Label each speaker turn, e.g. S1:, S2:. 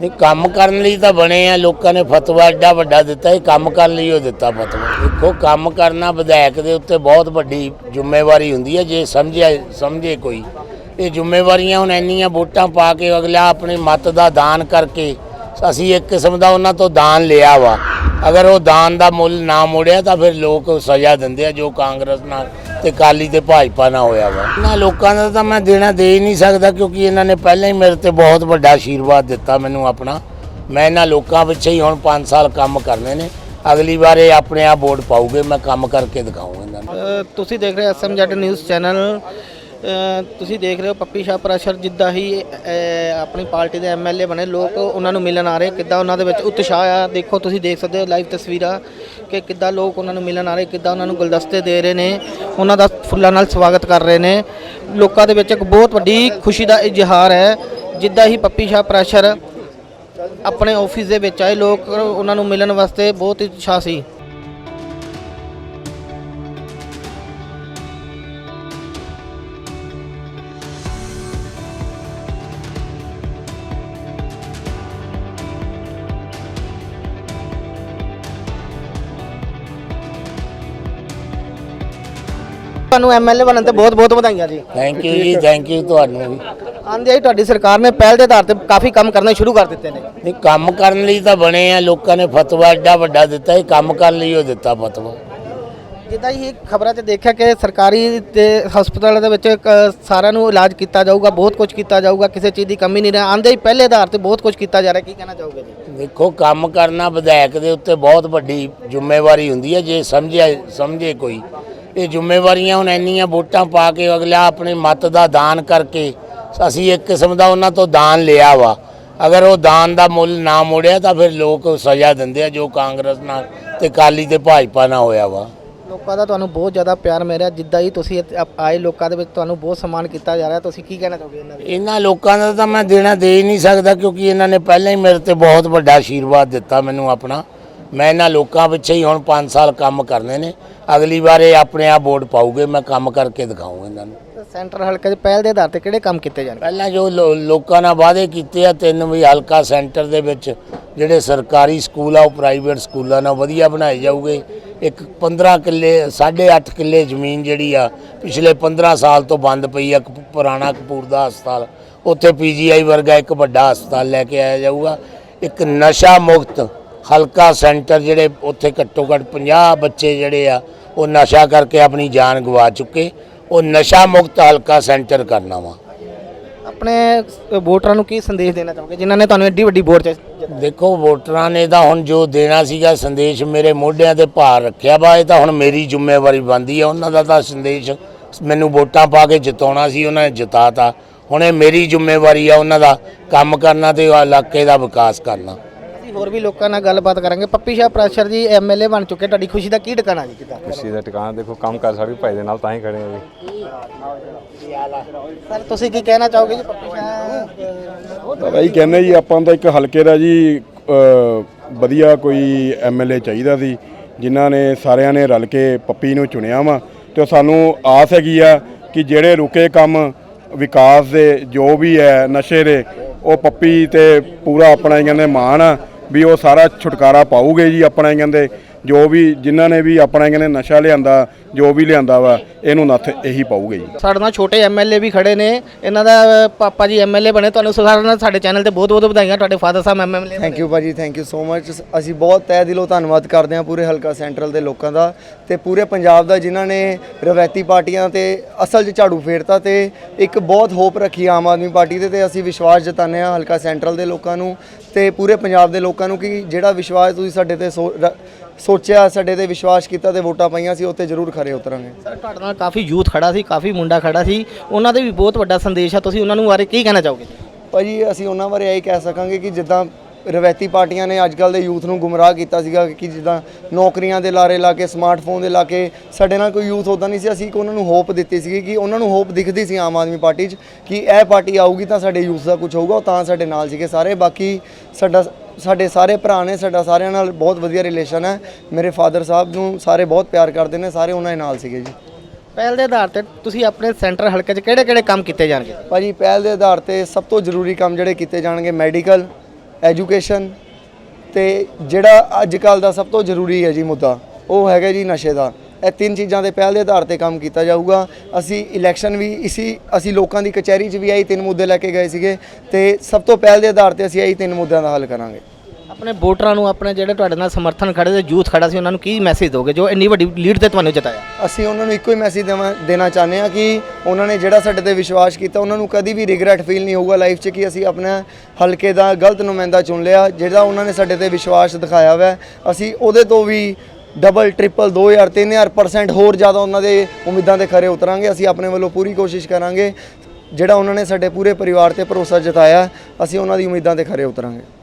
S1: ਇਹ ਕੰਮ ਕਰਨ ਲਈ ਤਾਂ ਬਣੇ ਆ, ਲੋਕਾਂ ਨੇ ਫਤਵਾ ਐਡਾ ਵੱਡਾ ਦਿੱਤਾ, ਇਹ ਕੰਮ ਕਰਨ ਲਈ ਉਹ ਦਿੱਤਾ ਫਤਵਾ। ਦੇਖੋ, ਕੰਮ ਕਰਨਾ ਵਿਧਾਇਕ ਦੇ ਉੱਤੇ ਬਹੁਤ ਵੱਡੀ ਜ਼ਿੰਮੇਵਾਰੀ ਹੁੰਦੀ ਹੈ ਜੇ ਸਮਝਿਆ, ਸਮਝੇ ਕੋਈ। ਇਹ ਜ਼ਿੰਮੇਵਾਰੀਆਂ ਹੁਣ ਇੰਨੀਆਂ ਵੋਟਾਂ ਪਾ ਕੇ ਅਗਲਾ ਆਪਣੀ ਮਤ ਦਾ ਦਾਨ ਕਰਕੇ, ਅਸੀਂ ਇੱਕ ਕਿਸਮ ਦਾ ਉਹਨਾਂ ਤੋਂ ਦਾਨ ਲਿਆ ਵਾ। ਅਗਰ ਉਹ ਦਾਨ ਦਾ ਮੁੱਲ ਨਾ ਮੋੜਿਆ ਤਾਂ ਫਿਰ ਲੋਕ ਸਜ਼ਾ ਦਿੰਦੇ ਆ, ਜੋ ਕਾਂਗਰਸ ਨਾਲ ਤੇ ਕਾਲੀ ਤੇ ਭਾਜਪਾ ਨਾਲ ਹੋਇਆ ਵਾ। ਇਹਨਾਂ ਲੋਕਾਂ ਦਾ ਤਾਂ ਮੈਂ ਦੇਣਾ ਦੇ ਹੀ ਨਹੀਂ ਸਕਦਾ ਕਿਉਂਕਿ ਇਹਨਾਂ ਨੇ ਪਹਿਲਾਂ ਹੀ ਮੇਰੇ ਤੇ ਬਹੁਤ ਵੱਡਾ ਆਸ਼ੀਰਵਾਦ ਦਿੱਤਾ ਮੈਨੂੰ ਆਪਣਾ। ਮੈਂ ਇਹਨਾਂ ਲੋਕਾਂ ਪਿੱਛੇ ਹੀ ਹੁਣ 5 ਸਾਲ ਕੰਮ ਕਰਨੇ ਨੇ। ਅਗਲੀ ਵਾਰ ਇਹ ਆਪਣੇ ਆਪ ਵੋਟ ਪਾਉਗੇ ਮੈਂ ਕੰਮ ਕਰਕੇ ਦਿਖਾਊਂਗਾ ਇਹਨਾਂ ਨੂੰ।
S2: ਤੁਸੀਂ ਦੇਖ ਰਹੇ ਐਸਐਮ ਨਿਊਜ਼ ਚੈਨਲ। ਤੁਸੀਂ ਦੇਖ ਰਹੇ ਹੋ ਪੱਪੀ ਸ਼ਾਹ ਪ੍ਰੈਸ਼ਰ ਜਿੱਦਾਂ ਹੀ ਆਪਣੀ ਪਾਰਟੀ ਦੇ ਐਮਐਲਏ ਬਣੇ, ਲੋਕ ਉਹਨਾਂ ਨੂੰ ਮਿਲਣ ਆ ਰਹੇ, ਕਿੱਦਾਂ ਉਹਨਾਂ ਦੇ ਵਿੱਚ ਉਤਸ਼ਾਹ ਆ। ਦੇਖੋ, ਤੁਸੀਂ ਦੇਖ ਸਕਦੇ ਹੋ ਲਾਈਵ ਤਸਵੀਰਾਂ ਕਿ ਕਿੱਦਾਂ ਲੋਕ ਉਹਨਾਂ ਨੂੰ ਮਿਲਣ ਆ ਰਹੇ, ਕਿੱਦਾਂ ਉਹਨਾਂ ਨੂੰ ਗੁਲਦਸਤੇ ਦੇ ਰਹੇ ਨੇ, ਉਹਨਾਂ ਦਾ ਫੁੱਲਾਂ ਨਾਲ ਸਵਾਗਤ ਕਰ ਰਹੇ ਨੇ। ਲੋਕਾਂ ਦੇ ਵਿੱਚ ਇੱਕ ਬਹੁਤ ਵੱਡੀ ਖੁਸ਼ੀ ਦਾ ਇਜ਼ਹਾਰ ਹੈ, ਜਿੱਦਾਂ ਹੀ ਪੱਪੀ ਸ਼ਾਹ ਪ੍ਰੈਸ਼ਰ ਆਪਣੇ ਆਫਿਸ ਦੇ ਵਿੱਚ ਆਏ, ਲੋਕ ਉਹਨਾਂ ਨੂੰ ਮਿਲਣ ਵਾਸਤੇ ਬਹੁਤ ਉਤਸ਼ਾਹ ਸੀ। ਤੁਹਾਨੂੰ ਐਮਐਲਏ ਬਣਨ ਤੇ ਬਹੁਤ ਬਹੁਤ ਵਧਾਈਆਂ ਜੀ।
S1: ਥੈਂਕ ਯੂ ਜੀ ਥੈਂਕ ਯੂ ਤੁਹਾਨੂੰ ਵੀ।
S2: ਆਂਦੇ ਹੀ ਤੁਹਾਡੀ ਸਰਕਾਰ ਨੇ ਪਹਿਲ ਦੇ ਆਧਾਰ ਤੇ ਕਾਫੀ ਕੰਮ ਕਰਨੇ ਸ਼ੁਰੂ ਕਰ ਦਿੱਤੇ ਨੇ।
S1: ਇਹ ਕੰਮ ਕਰਨ ਲਈ ਤਾਂ ਬਣੇ ਆ ਲੋਕਾਂ ਨੇ ਫਤਵਾ ਐਡਾ ਵੱਡਾ ਦਿੱਤਾ ਇਹ ਕੰਮ ਕਰਨ ਲਈ ਉਹ ਦਿੱਤਾ ਫਤਵਾ।
S2: ਜਿੱਦਾਂ ਹੀ ਖਬਰਾਂ 'ਚ ਦੇਖਿਆ ਕਿ ਸਰਕਾਰੀ ਤੇ ਹਸਪਤਾਲਾਂ ਦੇ ਵਿੱਚ ਇੱਕ ਸਾਰਿਆਂ ਨੂੰ ਇਲਾਜ ਕੀਤਾ ਜਾਊਗਾ ਬਹੁਤ ਕੁਝ ਕੀਤਾ ਜਾਊਗਾ ਕਿਸੇ ਚੀਜ਼ ਦੀ ਕਮੀ ਨਹੀਂ ਰਹਿ ਆਂਦੇ ਹੀ ਪਹਿਲੇ ਆਧਾਰ ਤੇ ਬਹੁਤ ਕੁਝ ਕੀਤਾ ਜਾ ਰਿਹਾ ਕੀ ਕਹਿਣਾ ਚਾਹੋਗੇ ਜੀ?
S1: ਦੇਖੋ ਕੰਮ ਕਰਨਾ ਵਿਧਾਇਕ ਦੇ ਉੱਤੇ ਬਹੁਤ ਵੱਡੀ ਜ਼ਿੰਮੇਵਾਰੀ ਹੁੰਦੀ ਹੈ ਜੇ ਸਮਝਿਆ ਸਮਝੇ ਕੋਈ। ਇਹ ਜ਼ਿੰਮੇਵਾਰੀਆਂ ਹੁਣ ਇੰਨੀਆਂ ਵੋਟਾਂ ਪਾ ਕੇ ਅਗਲਾ ਆਪਣੀ ਮਤ ਦਾ ਦਾਨ ਕਰਕੇ ਅਸੀਂ ਇੱਕ ਕਿਸਮ ਦਾ ਉਹਨਾਂ ਤੋਂ ਦਾਨ ਲਿਆ ਵਾ। ਅਗਰ ਉਹ ਦਾਨ ਦਾ ਮੁੱਲ ਨਾ ਮੋੜਿਆ ਤਾਂ ਫਿਰ ਲੋਕ ਸਜ਼ਾ ਦਿੰਦੇ ਆ ਜੋ ਕਾਂਗਰਸ ਨਾਲ ਤੇ ਕਾਲੀ ਤੇ ਭਾਜਪਾ ਨਾਲ ਹੋਇਆ ਵਾ।
S2: ਲੋਕਾਂ ਦਾ ਤੁਹਾਨੂੰ ਬਹੁਤ ਜ਼ਿਆਦਾ ਪਿਆਰ ਮਿਲ ਰਿਹਾ। ਜਿੱਦਾਂ ਹੀ ਤੁਸੀਂ ਇੱਥੇ ਆਏ ਲੋਕਾਂ ਦੇ ਵਿੱਚ ਤੁਹਾਨੂੰ ਬਹੁਤ ਸਨਮਾਨ ਕੀਤਾ ਜਾ ਰਿਹਾ। ਤੁਸੀਂ ਕੀ ਕਹਿਣਾ ਚਾਹੋਗੇ ਇਹਨਾਂ ਦੇ
S1: ਇਹਨਾਂ ਲੋਕਾਂ ਦਾ ਤਾਂ ਮੈਂ ਦੇਣਾ ਦੇ ਹੀ ਨਹੀਂ ਸਕਦਾ ਕਿਉਂਕਿ ਇਹਨਾਂ ਨੇ ਪਹਿਲਾਂ ਹੀ ਮੇਰੇ ਤੇ ਬਹੁਤ ਵੱਡਾ ਆਸ਼ੀਰਵਾਦ ਦਿੱਤਾ ਮੈਨੂੰ ਆਪਣਾ। ਮੈਂ ਇਹਨਾਂ ਲੋਕਾਂ ਪਿੱਛੇ ਹੀ ਹੁਣ 5 ਸਾਲ ਕੰਮ ਕਰਨੇ ਨੇ। ਅਗਲੀ ਵਾਰ ਇਹ ਆਪਣੇ ਆਪ ਵੋਟ ਪਾਉਗੇ ਮੈਂ ਕੰਮ ਕਰਕੇ ਦਿਖਾਊਂਗਾ ਇਹਨਾਂ ਨੂੰ।
S2: ਸੈਂਟਰ ਹਲਕੇ 'ਚ ਪਹਿਲ ਦੇ ਆਧਾਰ ਤੇ ਕਿਹੜੇ ਕੰਮ ਕੀਤੇ ਜਾਣਗੇ?
S1: ਪਹਿਲਾਂ ਜੋ ਲੋ- ਲੋਕਾਂ ਨਾਲ ਵਾਅਦੇ ਕੀਤੇ ਆ ਤਿੰਨ ਵੀ ਹਲਕਾ ਸੈਂਟਰ ਦੇ ਵਿੱਚ ਜਿਹੜੇ ਸਰਕਾਰੀ ਸਕੂਲ ਆ ਉਹ ਪ੍ਰਾਈਵੇਟ ਸਕੂਲਾਂ ਨਾਲ ਵਧੀਆ ਬਣਾਏ ਜਾਊਗੇ। ਇੱਕ 15 ਕਿੱਲੇ 8.5 ਕਿੱਲੇ ਜ਼ਮੀਨ ਜਿਹੜੀ ਆ ਪਿਛਲੇ 15 ਸਾਲ ਤੋਂ ਬੰਦ ਪਈ ਆ ਕਪ- ਪੁਰਾਣਾ ਕਪੂਰ ਦਾ ਹਸਪਤਾਲ। ਉੱਥੇ ਪੀਜੀਆਈ ਵਰਗਾ ਇੱਕ ਵੱਡਾ ਹਸਪਤਾਲ ਲੈ ਕੇ ਆਇਆ ਜਾਊਗਾ। ਇੱਕ ਨਸ਼ਾ ਮੁਕਤ ਹਲਕਾ ਸੈਂਟਰ ਜਿਹੜੇ ਉੱਥੇ ਘੱਟੋ ਘੱਟ 50 ਬੱਚੇ ਜਿਹੜੇ ਆ ਉਹ ਨਸ਼ਾ ਕਰਕੇ ਆਪਣੀ ਜਾਨ ਗਵਾ ਚੁੱਕੇ। ਉਹ ਨਸ਼ਾ ਮੁਕਤ ਹਲਕਾ ਸੈਂਟਰ ਕਰਨਾ ਵਾ।
S2: ਆਪਣੇ ਵੋਟਰਾਂ ਨੂੰ ਕੀ ਸੰਦੇਸ਼ ਦੇਣਾ ਚਾਹੋਗੇ? ਜਿਨ੍ਹਾਂ ਨੇ ਤੁਹਾਨੂੰ ਐਡੀ ਵੱਡੀ ਵੋਟ
S1: ਦੇਖੋ ਵੋਟਰਾਂ ਨੇ ਤਾਂ ਹੁਣ ਜੋ ਦੇਣਾ ਸੀਗਾ ਸੰਦੇਸ਼ ਮੇਰੇ ਮੋਢਿਆਂ ਤੇ ਭਾਰ ਰੱਖਿਆ ਵਾ। ਇਹ ਤਾਂ ਹੁਣ ਮੇਰੀ ਜ਼ਿੰਮੇਵਾਰੀ ਬਣਦੀ ਆ। ਉਹਨਾਂ ਦਾ ਤਾਂ ਸੰਦੇਸ਼ ਮੈਨੂੰ ਵੋਟਾਂ ਪਾ ਕੇ ਜਿਤਾਉਣਾ ਸੀ ਉਹਨਾਂ ਨੇ ਜਿਤਾਤਾ। ਹੁਣ ਇਹ ਮੇਰੀ ਜ਼ਿੰਮੇਵਾਰੀ ਆ ਉਹਨਾਂ ਦਾ ਕੰਮ ਕਰਨਾ ਤੇ ਇਲਾਕੇ ਦਾ ਵਿਕਾਸ ਕਰਨਾ।
S2: ਹੋਰ ਵੀ ਲੋਕਾਂ ਨਾਲ ਗੱਲਬਾਤ ਕਰਾਂਗੇ। ਪੱਪੀ ਸ਼ਾਹ ਪ੍ਰੈਸ਼ਰ ਜੀ ਐਮਐਲਏ ਬਣ ਚੁੱਕੇ ਤੁਹਾਡੀ ਖੁਸ਼ੀ ਦਾ ਕੀ ਟਿਕਾਣਾ ਜੀ ਕਿਦਾਂ?
S3: ਖੁਸ਼ੀ ਦਾ ਟਿਕਾਣਾ ਦੇਖੋ ਕੰਮ ਕਰ ਸਾਡੀ ਭਾਈ ਦੇ ਨਾਲ ਤਾਂ ਹੀ ਖੜੇ ਆ ਜੀ।
S2: ਸਰ ਤੁਸੀਂ ਕੀ ਕਹਿਣਾ ਚਾਹੋਗੇ ਜੀ ਪੱਪੀ ਸ਼ਾਹ?
S4: ਤਾਂ ਭਾਈ ਕਹਿੰਦੇ ਜੀ ਆਪਾਂ ਤਾਂ ਇੱਕ ਹਲਕੇ ਦਾ ਜੀ ਵਧੀਆ ਕੋਈ ਐਮਐਲਏ ਚਾਹੀਦਾ ਸੀ ਜਿਨ੍ਹਾਂ ਨੇ ਸਾਰਿਆਂ ਨੇ ਰਲ ਕੇ ਪੱਪੀ ਨੂੰ ਚੁਣਿਆ ਵਾ। ਤੇ ਸਾਨੂੰ ਆਸ ਹੈਗੀ ਆ ਕਿ ਜਿਹੜੇ ਰੁਕੇ ਕੰਮ ਵਿਕਾਸ ਦੇ ਜੋ ਵੀ ਹੈ ਨਸ਼ੇ ਦੇ ਉਹ ਪੱਪੀ ਤੇ ਪੂਰਾ ਆਪਣਾ ਹੀ ਕਹਿੰਦੇ ਮਾਣ ਆ। ਵੀ ਉਹ ਸਾਰਾ ਛੁਟਕਾਰਾ ਪਾਊਗੇ ਜੀ ਆਪਣਾ ਹੀ ਕਹਿੰਦੇ। ਜੋ ਵੀ ਜਿਨ੍ਹਾਂ ਨੇ ਵੀ ਆਪਣਾ ਕਹਿੰਦੇ ਨਸ਼ਾ ਲਿਆਂਦਾ ਜੋ ਵੀ ਲਿਆਂਦਾ ਵਾ ਇਹਨੂੰ ਨੱਥ ਇਹੀ ਪਾਊਗੇ ਜੀ।
S2: ਸਾਡੇ ਨਾਲ ਛੋਟੇ ਐਮਐਲਏ ਵੀ ਖੜੇ ਨੇ। ਇਹਨਾਂ ਦਾ ਪਾਪਾ ਜੀ ਐਮਐਲਏ ਬਣੇ। ਤੁਹਾਨੂੰ ਸਾਰਿਆਂ ਨਾਲ ਸਾਡੇ ਚੈਨਲ ਤੇ ਬਹੁਤ ਬਹੁਤ ਵਧਾਈਆਂ। ਤੁਹਾਡੇ ਫਾਦਰ ਸਾਹਿਬ ਐਮਐਲਏ
S5: ਥੈਂਕ ਯੂ ਭਾਜੀ ਥੈਂਕ ਯੂ ਸੋ ਮਚ ਅਸੀਂ ਬਹੁਤ ਤਹਿ ਦਿਲੋਂ ਧੰਨਵਾਦ ਕਰਦੇ ਹਾਂ ਪੂਰੇ ਹਲਕਾ ਸੈਂਟਰਲ ਦੇ ਲੋਕਾਂ ਦਾ ਤੇ ਪੂਰੇ ਪੰਜਾਬ ਦਾ ਜਿਨ੍ਹਾਂ ਨੇ ਰਵਾਇਤੀ ਪਾਰਟੀਆਂ ਤੇ ਅਸਲ 'ਚ ਝਾੜੂ ਫੇਰਤਾ ਤੇ ਇੱਕ ਬਹੁਤ ਹੋਪ ਰੱਖੀ ਆਮ ਆਦਮੀ ਪਾਰਟੀ ਤੇ ਤੇ ਅਸੀਂ ਵਿਸ਼ਵਾਸ ਜਤਾਉਂਦੇ ਹਾਂ ਹਲਕਾ ਸੈਂਟਰਲ ਦੇ ਲੋਕਾਂ ਨੂੰ ਤੇ ਪੂਰੇ ਪੰਜਾਬ ਦੇ ਲੋਕਾਂ ਨੂੰ ਕਿ ਜਿਹੜਾ ਵਿਸ਼ਵਾਸ ਤੁਸੀਂ ਸਾਡੇ ਤੇ ਸੋਚਿਆ ਸਾਡੇ ਤੇ ਵਿਸ਼ਵਾਸ ਕੀਤਾ ਤੇ ਵੋਟਾਂ ਪਾਈਆਂ ਸੀ ਉੱਤੇ ਜ਼ਰੂਰ ਖਰੇ ਉਤਰਾਂਗੇ।
S2: ਸਰ ਤੁਹਾਡੇ ਨਾਲ ਕਾਫੀ ਯੂਥ ਖੜਾ ਸੀ ਕਾਫੀ ਮੁੰਡਾ ਖੜਾ ਸੀ। ਉਹਨਾਂ ਦੇ ਵੀ ਬਹੁਤ ਵੱਡਾ ਸੰਦੇਸ਼ ਆ। ਤੁਸੀਂ ਉਹਨਾਂ ਨੂੰ ਬਾਰੇ ਕੀ ਕਹਿਣਾ ਚਾਹੋਗੇ?
S5: ਭਾਜੀ ਅਸੀਂ ਉਹਨਾਂ ਬਾਰੇ ਇਹ ਕਹਿ ਸਕਾਂਗੇ ਕਿ ਜਿੱਦਾਂ ਰਵਾਇਤੀ ਪਾਰਟੀਆਂ ਨੇ ਅੱਜ ਕੱਲ ਦੇ ਯੂਥ ਨੂੰ ਗੁੰਮਰਾਹ ਕੀਤਾ ਸੀਗਾ ਕਿ ਜਿੱਦਾਂ ਨੌਕਰੀਆਂ ਦੇ ਲਾਰੇ ਲਾ ਕੇ ਸਮਾਰਟਫੋਨ ਦੇ ਲਾ ਕੇ ਸਾਡੇ ਨਾਲ ਕੋਈ ਯੂਥ ਉਦਾਂ ਨਹੀਂ ਸੀ। ਅਸੀਂ ਇੱਕ ਉਹਨਾਂ ਨੂੰ ਹੋਪ ਦਿੱਤੀ ਸੀਗੀ ਕਿ ਉਹਨਾਂ ਨੂੰ ਹੋਪ ਦਿਖਦੀ ਸੀ ਆਮ ਆਦਮੀ ਪਾਰਟੀ 'ਚ ਕਿ ਇਹ ਪਾਰਟੀ ਆਊਗੀ ਤਾਂ ਸਾਡੇ ਯੂਥ ਦਾ ਕੁਝ ਹੋਊਗਾ ਉਹ ਤਾਂ ਸਾਡੇ ਨਾਲ ਸੀਗੇ ਸਾਰੇ। ਬਾਕੀ ਸਾਡਾ ਸਾਡੇ ਸਾਰੇ ਭਰਾ ਨੇ ਸਾਡਾ ਸਾਰਿਆਂ ਨਾਲ ਬਹੁਤ ਵਧੀਆ ਰਿਲੇਸ਼ਨ ਹੈ। ਮੇਰੇ ਫਾਦਰ ਸਾਹਿਬ ਨੂੰ ਸਾਰੇ ਬਹੁਤ ਪਿਆਰ ਕਰਦੇ ਨੇ ਸਾਰੇ ਉਹਨਾਂ ਦੇ ਨਾਲ ਸੀਗੇ ਜੀ।
S2: ਪਹਿਲ ਦੇ ਆਧਾਰ ਤੇ ਤੁਸੀਂ ਆਪਣੇ ਸੈਂਟਰ ਹਲਕੇ 'ਚ ਕਿਹੜੇ ਕਿਹੜੇ ਕੰਮ ਕੀਤੇ ਜਾਣਗੇ?
S5: ਭਾਜੀ ਪਹਿਲ ਦੇ ਆਧਾਰ ਤੇ ਸਭ ਤੋਂ ਜ਼ਰੂਰੀ ਕੰਮ ਜਿਹੜੇ ਕੀਤੇ ਜਾਣਗੇ ਮੈਡੀਕਲ ਐਜੂਕੇਸ਼ਨ ਤੇ ਜਿਹੜਾ ਅੱਜ ਕੱਲ ਦਾ ਸਭ ਤੋਂ ਜ਼ਰੂਰੀ ਹੈ ਜੀ ਮੁੱਦਾ ਉਹ ਹੈਗਾ ਜੀ ਨਸ਼ੇ ਦਾ। ਇਹ ਤਿੰਨ ਚੀਜ਼ਾਂ ਦੇ ਪਹਿਲ ਦੇ ਆਧਾਰ ਤੇ ਕੰਮ ਕੀਤਾ ਜਾਊਗਾ। ਅਸੀਂ ਇਲੈਕਸ਼ਨ ਵੀ ਇਸੀ ਅਸੀਂ ਲੋਕਾਂ ਦੀ ਕਚਹਿਰੀ 'ਚ ਵੀ ਆਹੀ ਤਿੰਨ ਮੁੱਦੇ ਲੈ ਕੇ ਗਏ ਸੀਗੇ ਤੇ ਸਭ ਤੋਂ ਪਹਿਲ ਦੇ ਆਧਾਰ ਤੇ ਅਸੀਂ ਇਹੀ ਤਿੰਨ ਮੁੱਦਿਆਂ ਦਾ ਹੱਲ ਕਰਾਂਗੇ।
S2: ਆਪਣੇ ਵੋਟਰਾਂ ਨੂੰ ਆਪਣੇ ਜਿਹੜੇ ਤੁਹਾਡੇ ਨਾਲ ਸਮਰਥਨ ਖੜੇ ਤੇ ਯੂਥ ਖੜਾ ਸੀ ਉਹਨਾਂ ਨੂੰ ਕੀ ਮੈਸੇਜ ਦੋਗੇ ਜੋ ਇੰਨੀ ਵੱਡੀ ਲੀਡ ਤੇ ਤੁਹਾਨੂੰ ਜਿਤਾਇਆ?
S5: ਅਸੀਂ ਉਹਨਾਂ ਨੂੰ ਇੱਕੋ ਹੀ ਮੈਸੇਜ ਦੇਵਾਂ ਦੇਣਾ ਚਾਹੁੰਦੇ ਹਾਂ ਕਿ ਉਹਨਾਂ ਨੇ ਜਿਹੜਾ ਸਾਡੇ ਤੇ ਵਿਸ਼ਵਾਸ ਕੀਤਾ ਉਹਨਾਂ ਨੂੰ ਕਦੀ ਵੀ ਰਿਗਰੈਟ ਫੀਲ ਨਹੀਂ ਹੋਊਗਾ ਲਾਈਫ 'ਚ ਕਿ ਅਸੀਂ ਆਪਣਾ ਹਲਕੇ ਦਾ ਗਲਤ ਨੁਮਾਇੰਦਾ ਚੁਣ ਲਿਆ ਜਿਹੜਾ ਉਹਨਾਂ ਨੇ ਸਾਡੇ ਤੇ ਵਿਸ਼ਵਾਸ ਦਿਖਾਇਆ ਹੋਇਆ ਅਸੀਂ ਉਹਦੇ ਤੋਂ ਵੀ ਡਬਲ ਟ੍ਰਿਪਲ 2000 3000% ਹੋਰ ਜ਼ਿਆਦਾ ਉਹਨਾਂ ਦੇ ਉਮੀਦਾਂ ਤੇ ਖਰੇ ਉਤਰਾਂਗੇ। ਅਸੀਂ ਆਪਣੇ ਵੱਲੋਂ ਪੂਰੀ ਕੋਸ਼ਿਸ਼ ਕਰਾਂਗੇ। ਜਿਹੜਾ ਉਹਨਾਂ ਨੇ ਸਾਡੇ ਪੂਰੇ ਪਰਿਵਾਰ ਤੇ ਭਰੋਸਾ ਜਤਾਇਆ, ਅਸੀਂ ਉਹਨਾਂ ਦੀ ਉਮੀਦਾਂ ਤੇ ਖਰੇ ਉਤਰਾਂਗੇ।